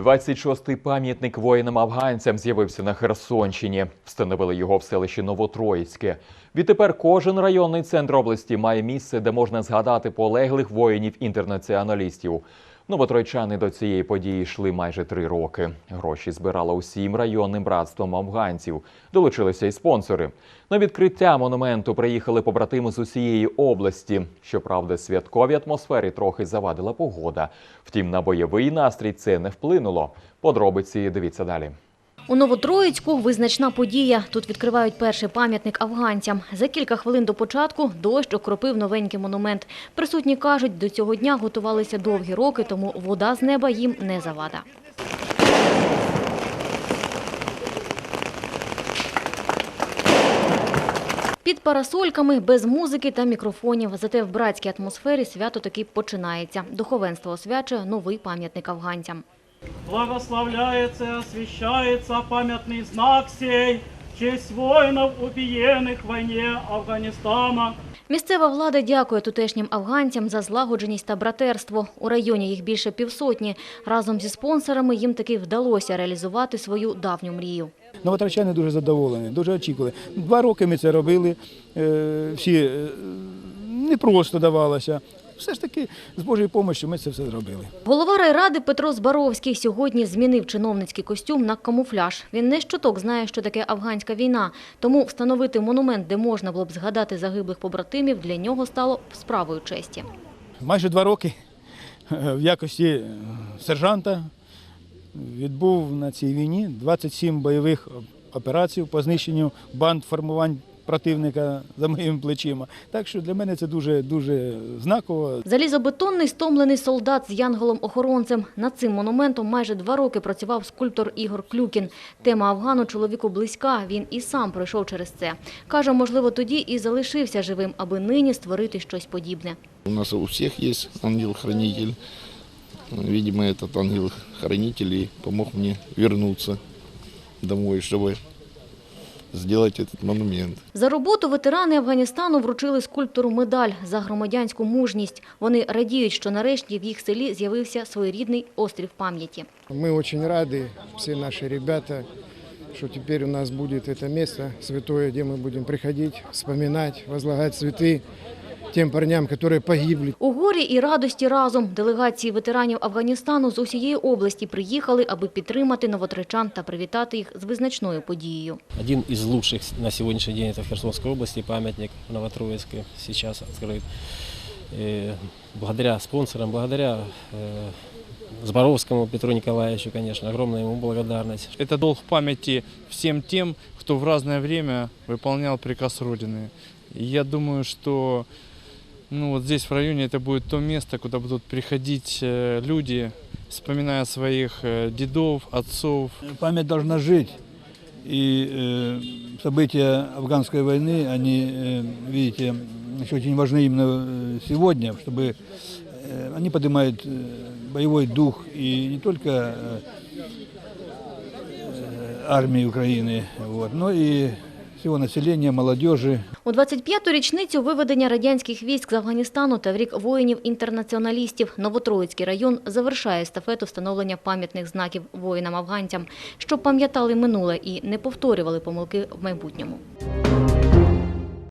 26-й пам'ятник воїнам-афганцям з'явився на Херсонщині. Встановили його в селищі Новотроїцьке. Відтепер кожен районний центр області має місце, де можна згадати полеглих воїнів-інтернаціоналістів. Новотройчани до цієї події йшли майже три роки. Гроші збирала усім районним братством афганців. Долучилися й спонсори. На відкриття монументу приїхали побратими з усієї області. Щоправда, святковій атмосфері трохи завадила погода. Втім, на бойовий настрій це не вплинуло. Подробиці дивіться далі. У Новотроїцьку визначна подія. Тут відкривають перший пам'ятник афганцям. За кілька хвилин до початку дощ окропив новенький монумент. Присутні кажуть, до цього дня готувалися довгі роки, тому вода з неба їм не завада. Під парасольками, без музики та мікрофонів. Зате в братській атмосфері свято таки починається. Духовенство освячує новий пам'ятник афганцям. Благословляется и освящается памятный знак сей, честь воинов, убиенных в войне Афганистана. Місцева влада дякує тутешнім афганцям за злагодженість та братерство. У районі їх більше півсотні. Разом зі спонсорами їм таки вдалося реалізувати свою давню мрію. Новотрачани дуже задоволені, дуже очікували. Два роки ми це робили, е, всі е, не просто давалося. Все ж таки, з Божою допомогою ми це все зробили. Голова райради Петро Збаровський сьогодні змінив чиновницький костюм на камуфляж. Він не щоток знає, що таке афганська війна, тому встановити монумент, де можна було б згадати загиблих побратимів, для нього стало справою честі. Майже два роки е, в якості е, сержанта відбув на цій війні 27 бойових операцій по знищенню банд формувань противника за моїми плечима. Так що для мене це дуже дуже знаково. Залізобетонний стомлений солдат з янголом-охоронцем. Над цим монументом майже два роки працював скульптор Ігор Клюкін. Тема Афгану чоловіку близька, він і сам пройшов через це. Каже, можливо, тоді і залишився живим, аби нині створити щось подібне. У нас у всех есть ангел-хранитель. Видимо, этот ангел-хранитель помог мне вернуться домой, чтобы сделать этот монумент. За роботу ветерани Афганістану вручили скульптору медаль за громадянську мужність. Вони радіють, що нарешті в їх селі з'явився своєрідний острів пам'яті. Мы очень рады, все наши ребята, что теперь у нас будет это место святое, где мы будем приходить, вспоминать, возлагать цветы тем парням, которые погибли. У горі і радості разом делегації ветеранів Афганістану з усієї області приїхали, аби підтримати новотричан та привітати їх з визначною подією. Один из лучших на сегодняшний день это в Херсонской области, памятник в Новотроицке сейчас открыт. И благодаря спонсорам, благодаря э, Зборовскому Петру Николаевичу, конечно, огромная ему благодарность. Это долг памяти всем тем, кто в разное время выполнял приказ Родины. И я думаю, что ну, вот здесь в районе это будет то место, куда будут приходить э, люди, вспоминая своих э, дедов, отцов, Память должна жить. И э, события афганской войны, они, э, видите, еще очень важны именно э, сегодня, чтобы э, они поднимают э, боевой дух и не только э, э, армии Украины, вот, но и всего населення, молодежі. У 25-ту річницю виведення радянських військ з Афганістану та в рік воїнів-інтернаціоналістів Новотроїцький район завершає естафету встановлення пам'ятних знаків воїнам-афганцям, щоб пам'ятали минуле і не повторювали помилки в майбутньому.